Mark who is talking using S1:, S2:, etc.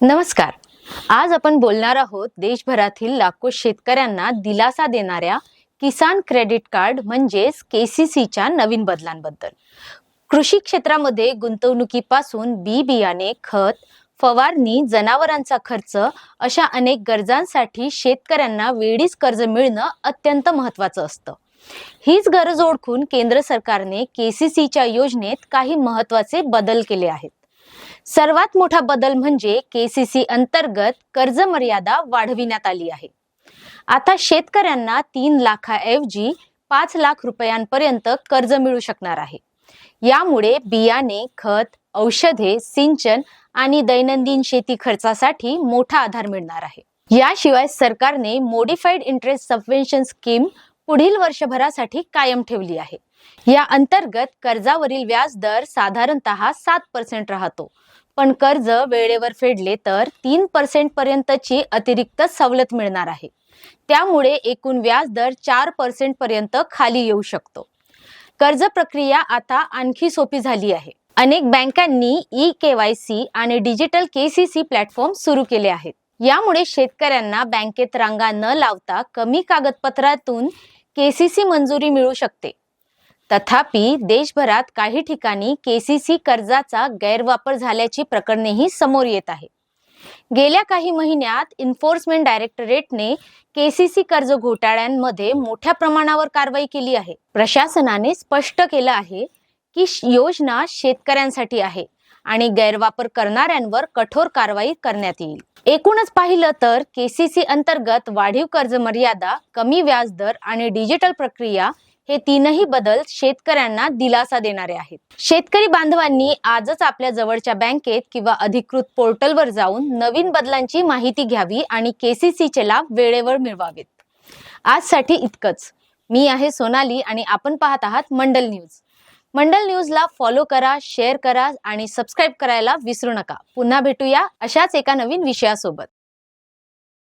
S1: नमस्कार. आज आपण बोलणार आहोत देशभरातील लाखो शेतकऱ्यांना दिलासा देणाऱ्या किसान क्रेडिट कार्ड म्हणजेच केसीसीच्या नवीन बदलांबद्दल. कृषी क्षेत्रामध्ये गुंतवणुकीपासून बी बियाणे खत फवारणी जनावरांचा खर्च अशा अनेक गरजांसाठी शेतकऱ्यांना वेळीच कर्ज मिळणं अत्यंत महत्त्वाचं असतं. हीच गरज ओळखून केंद्र सरकारने केसीसीच्या योजनेत काही महत्त्वाचे बदल केले आहेत. सर्वात मोठा बदल म्हणजे केसीसी अंतर्गत कर्ज मर्यादा वाढविण्यात आली आहे. आता शेतकऱ्यांना तीन लाखाऐवजी पाच लाख रुपयांपर्यंत कर्ज मिळू शकणार आहे. यामुळे बियाणे खत औषधे सिंचन आणि दैनंदिन शेती खर्चासाठी मोठा आधार मिळणार आहे. याशिवाय सरकारने मोडिफाईड इंटरेस्ट सबवेन्शन स्कीम पुढील वर्षभरासाठी कायम ठेवली आहे. या अंतर्गत कर्जावरील व्याज दर साधारणतः सात पर्सेंट राहतो. पण कर्ज वेळेवर फेडले तर तीन पर्सेंट पर्यंतची अतिरिक्त सवलत मिळणार आहे. त्यामुळे एकूण व्याज दर चार पर्सेंट पर्यंत खाली येऊ शकतो. कर्ज प्रक्रिया आता आणखी सोपी झाली आहे. अनेक बँकांनी ई के वाय सी आणि digital K C C platform सुरू केले आहेत. यामुळे शेतकऱ्यांना बँकेत रांगा न लावता कमी कागदपत्रातून केसीसी मंजुरी मिळू शकते. तथापि देशभरात काही ठिकाणी केसीसी कर्जाचा गैरवापर झाल्याची प्रकरणेही समोर येत आहे. गेल्या काही महिन्यात इन्फोर्समेंट डायरेक्टरेटने केसीसी कर्ज घोटाळ्यांमध्ये मोठ्या प्रमाणावर कारवाई केली आहे. प्रशासनाने स्पष्ट केलं आहे की श- योजना शेतकऱ्यांसाठी आहे आणि गैरवापर करणाऱ्यांवर कठोर कारवाई करण्यात येईल. एकूणच पाहिलं तर केसीसी अंतर्गत वाढीव कर्ज मर्यादा कमी व्याजदर आणि डिजिटल प्रक्रिया हे तीनही बदल शेतकऱ्यांना दिलासा देणारे आहेत. शेतकरी बांधवांनी आजच आपल्या जवळच्या बँकेत किंवा अधिकृत पोर्टलवर जाऊन नवीन बदलांची माहिती घ्यावी आणि केसीसीचे लाभ वेळेवर मिळवावेत. आजसाठी इतकंच. मी आहे सोनाली आणि आपण पाहत आहात मंडल न्यूज. मंडल न्यूजला फॉलो करा शेअर करा आणि सबस्क्राईब करायला विसरू नका. पुन्हा भेटूया अशाच एका नवीन विषयासोबत.